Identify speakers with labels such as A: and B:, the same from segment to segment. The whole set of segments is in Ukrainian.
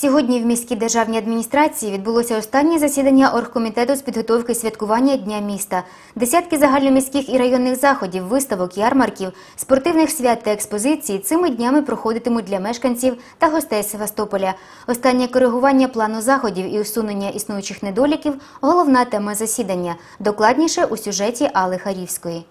A: Сьогодні в міській державній адміністрації відбулося останнє засідання оргкомітету з підготовки святкування Дня міста. Десятки загальноміських і районних заходів, виставок, ярмарків, спортивних свят та експозицій цими днями проходитимуть для мешканців та гостей Севастополя. Останнє коригування плану заходів і усунення існуючих недоліків – головна тема засідання. Докладніше у сюжеті Алли Харівської.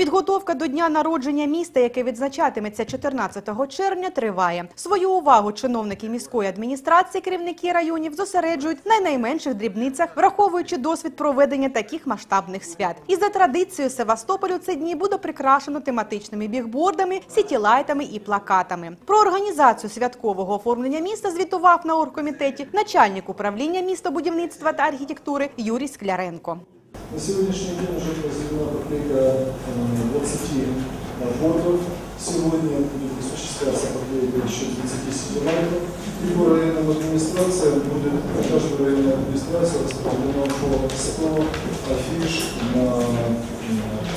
B: Підготовка до дня народження міста, яке відзначатиметься 14 червня, триває. Свою увагу чиновники міської адміністрації, керівники районів зосереджують на найменших дрібницях, враховуючи досвід проведення таких масштабних свят. І за традицією Севастополю ці дні буде прикрашено тематичними бігбордами, сітілайтами і плакатами. Про організацію святкового оформлення міста звітував на оргкомітеті начальник управління містобудівництва та архітектури Юрій Скляренко.
C: На сегодняшний день уже Эко 20 наркотов. Сегодня будет осуществляться подведение еще 37 наркотов. И по районным администрациям будет, э, каждая районная администрация распределена по 100 афиш на, э,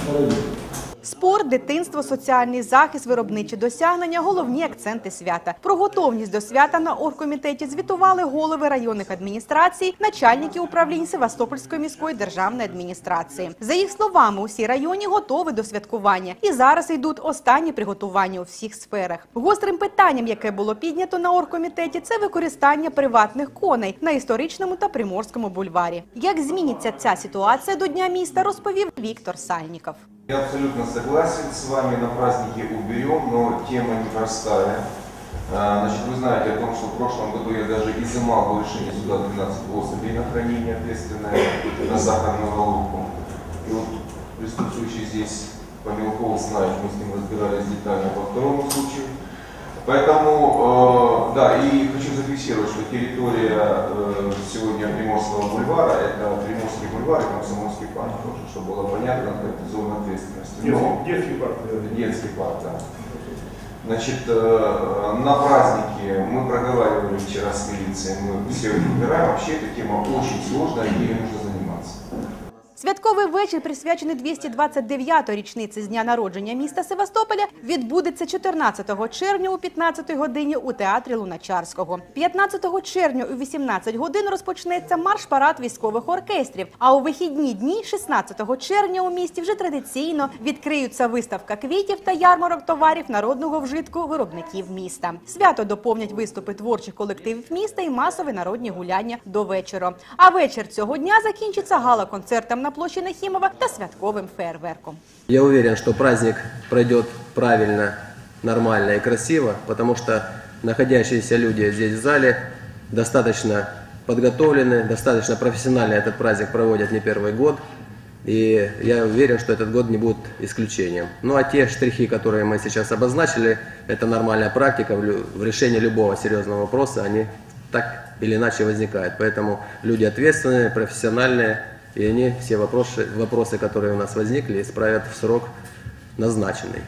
C: на район.
B: Спорт, дитинство, соціальний захист, виробничі досягнення – головні акценти свята. Про готовність до свята на оргкомітеті звітували голови районних адміністрацій, начальники управлінь Севастопольської міської державної адміністрації. За їх словами, усі районі готові до святкування. І зараз йдуть останні приготування у всіх сферах. Гострим питанням, яке було піднято на оргкомітеті, це використання приватних коней на історичному та приморському бульварі. Як зміниться ця ситуація до Дня міста, розповів Віктор Сальніков.
D: Я абсолютно согласен с вами, на праздники уберем, но тема непростая. А, Значит, вы знаете о том, что в прошлом году я даже изымал по решению суда 12 особей на хранение ответственное на сахарную головку. И вот присутствующий здесь Памелков знает, мы с ним разбирались детально по второму случаю. Поэтому, э, да, и хочу зафиксировать, что территория э, сегодня Приморского бульвара, это Приморский бульвар и Комсомольский парк тоже, чтобы было понятно, это зона ответственности. Но-
E: Детский парк.
D: Детский парк, да. Значит, э, на празднике мы проговаривали вчера с милицией, мы все это убираем. Вообще эта тема очень сложная, и ею нужно.
B: Святковий вечір, присвячений 229-ї річниці з дня народження міста Севастополя, відбудеться 14 червня о 15 годині у театрі Луначарського. 15 червня у 18 годин розпочнеться марш-парад військових оркестрів. А у вихідні дні, 16 червня, у місті вже традиційно відкриються виставка квітів та ярмарок товарів народного вжитку виробників міста. Свято доповнять виступи творчих колективів міста і масові народні гуляння до вечора. А вечір цього дня закінчиться гала-концертом на площі Нахімова та святковим фейерверком.
F: Я уверен, что праздник пройдет правильно, нормально и красиво, потому что находящиеся люди здесь в зале достаточно подготовлены, достаточно профессионально этот праздник проводят не первый год. И я уверен, что этот год не будет исключением. Ну а те штрихи, которые мы сейчас обозначили, это нормальная практика в решении любого серьезного вопроса, они так или иначе возникают. Поэтому люди ответственные, профессиональные, и они все вопросы, вопросы, которые у нас возникли, исправят в срок назначенный.